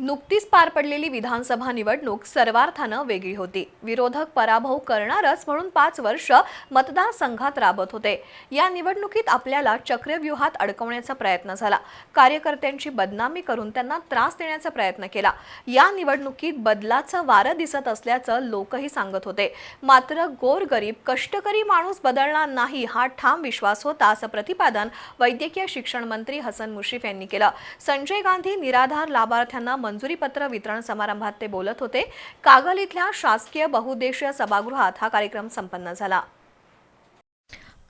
नुकतीच पार पडलेली विधानसभा निवडणूक सर्वार्थानं वेगळी होती. विरोधक पराभव करणारच म्हणून पाच वर्ष मतदारसंघात राबत होते. या निवडणुकीत आपल्याला चक्रव्यूहात अडकवण्याचा प्रयत्न झाला. कार्यकर्त्यांची बदनामी करून त्यांना त्रास देण्याचा प्रयत्न केला. या निवडणुकीत बदलाचं वारं दिसत असल्याचं लोकही सांगत होते. मात्र गोरगरीब कष्टकरी माणूस बदलणार नाही हा ठाम विश्वास होता असं प्रतिपादन वैद्यकीय शिक्षण मंत्री हसन मुश्रीफ यांनी केलं. संजय गांधी निराधार लाभार्थ्यांना मंजुरी पत्र वितरण समारंभात ते बोलत होते. कागल इथल्या शासकीय बहुउद्देशीय सभागृहात हा कार्यक्रम संपन्न झाला.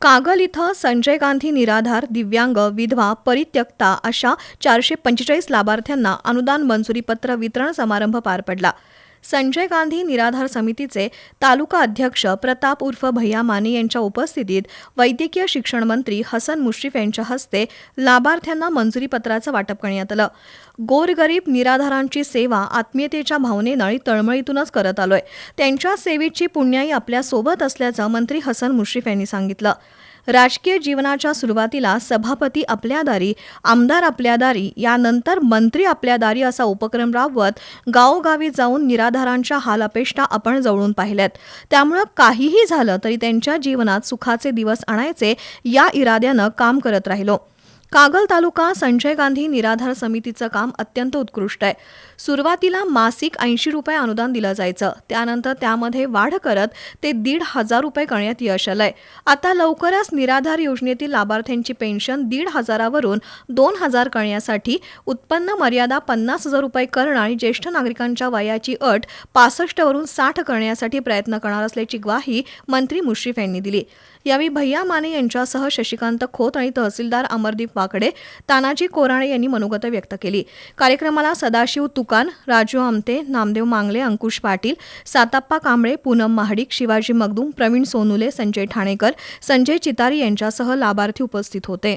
कागल इथं संजय गांधी निराधार दिव्यांग विधवा परित्यक्ता अशा चारशे पंचेचाळीस लाभार्थ्यांना अनुदान मंजुरीपत्र वितरण समारंभ पार पडला. संजय गांधी निराधार समितीचे तालुका अध्यक्ष प्रताप उर्फ भैया माने यांच्या उपस्थितीत वैद्यकीय शिक्षण मंत्री हसन मुश्रीफ यांच्या हस्ते लाभार्थ्यांना मंजुरीपत्राचं वाटप करण्यात आलं. गोरगरीब निराधारांची सेवा आत्मीयतेच्या भावनेनं आणि तळमळीतूनच करत आलोय. त्यांच्या सेवेची पुण्याई आपल्यासोबत असल्याचं मंत्री हसन मुश्रीफ यांनी सांगितलं. राजकीय जीवनाच्या सुरुवातीला सभापती आपल्या दारी आमदार आपल्या दारी यानंतर मंत्री आपल्या दारी असा उपक्रम राबवत गावोगावी जाऊन निराधारांच्या हालअपेष्टा आपण जवळून पाहिल्यात त्यामुळं काहीही झालं तरी त्यांच्या जीवनात सुखाचे दिवस आणायचे या इराद्यानं काम करत राहिलो. कागल तालुका संजय गांधी निराधार समितीचं काम अत्यंत उत्कृष्ट आहे. सुरुवातीला मासिक ऐंशी रुपये अनुदान दिलं जायचं. त्यानंतर त्यामध्ये वाढ करत ते दीड हजार रुपये करण्यात यश आलंय. आता लवकरच निराधार योजनेतील लाभार्थ्यांची पेन्शन दीड हजारावरून दोन हजार करण्यासाठी उत्पन्न मर्यादा पन्नास हजार रुपये करणं आणि ज्येष्ठ नागरिकांच्या वयाची अट पासष्टवरून साठ करण्यासाठी प्रयत्न करणार असल्याची ग्वाही मंत्री मुश्रीफ यांनी दिली. यावेळी भैया माने यांच्यासह शशिकांत खोत आणि तहसीलदार अमरदीप महत्वाकडे तानाजी कोराणे यांनी मनोगत व्यक्त केली. कार्यक्रमाला सदाशिव तुकान राजू आमते नामदेव मांगले अंकुश पाटील साताप्पा कांबळे पूनम महाडिक शिवाजी मगदूम प्रवीण सोनुले संजय ठाणेकर संजय चितारी यांच्यासह लाभार्थी उपस्थित होते.